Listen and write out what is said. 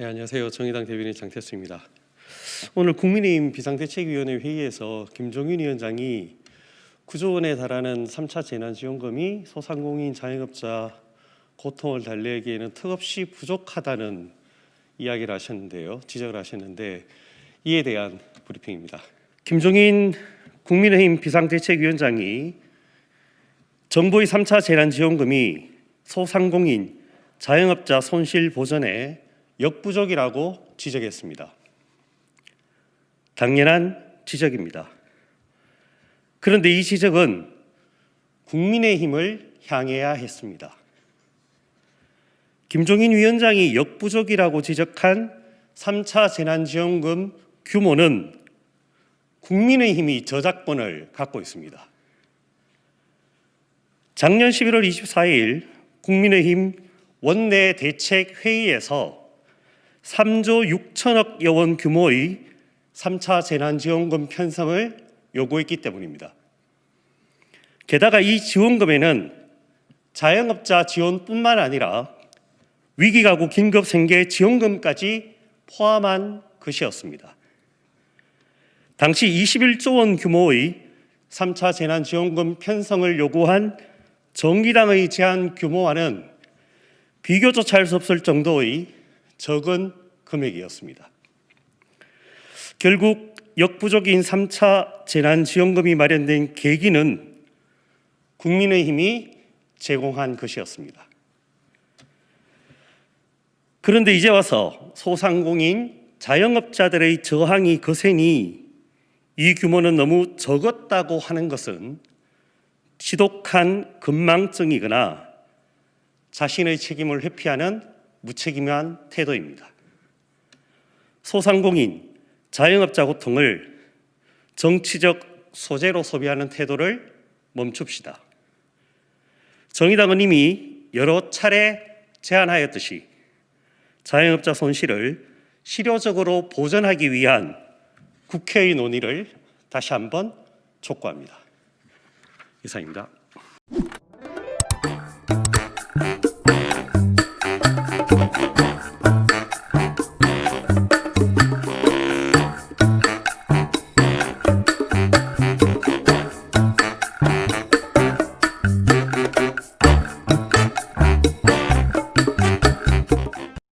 네, 안녕하세요. 정의당 대변인 장태수입니다. 오늘 국민의힘 비상대책위원회 회의에서 김종인 위원장이 9조 원에 달하는 3차 재난지원금이 소상공인 자영업자 고통을 달래기에는 턱없이 부족하다는 이야기를 하셨는데요. 지적을 하셨는데 이에 대한 브리핑입니다. 김종인 국민의힘 비상대책위원장이 정부의 3차 재난지원금이 소상공인 자영업자 손실 보전에 역부족이라고 지적했습니다. 당연한 지적입니다. 그런데 이 지적은 국민의힘을 향해야 했습니다. 김종인 위원장이 역부족이라고 지적한 3차 재난지원금 규모는 국민의힘이 저작권을 갖고 있습니다. 작년 11월 24일 국민의힘 원내 대책 회의에서 3조 6천억 여 원 규모의 3차 재난지원금 편성을 요구했기 때문입니다. 게다가 이 지원금에는 자영업자 지원뿐만 아니라 위기가구 긴급생계 지원금까지 포함한 것이었습니다. 당시 21조 원 규모의 3차 재난지원금 편성을 요구한 정의당의 제안 규모와는 비교조차 할 수 없을 정도의 적은 금액이었습니다. 결국 역부족인 3차 재난지원금이 마련된 계기는 국민의힘이 제공한 것이었습니다. 그런데 이제 와서 소상공인 자영업자들의 저항이 거세니 이 규모는 너무 적었다고 하는 것은 지독한 건망증이거나 자신의 책임을 회피하는 무책임한 태도입니다. 소상공인, 자영업자 고통을 정치적 소재로 소비하는 태도를 멈춥시다. 정의당은 이미 여러 차례 제안하였듯이 자영업자 손실을 실효적으로 보전하기 위한 국회의 논의를 다시 한번 촉구합니다. 이상입니다.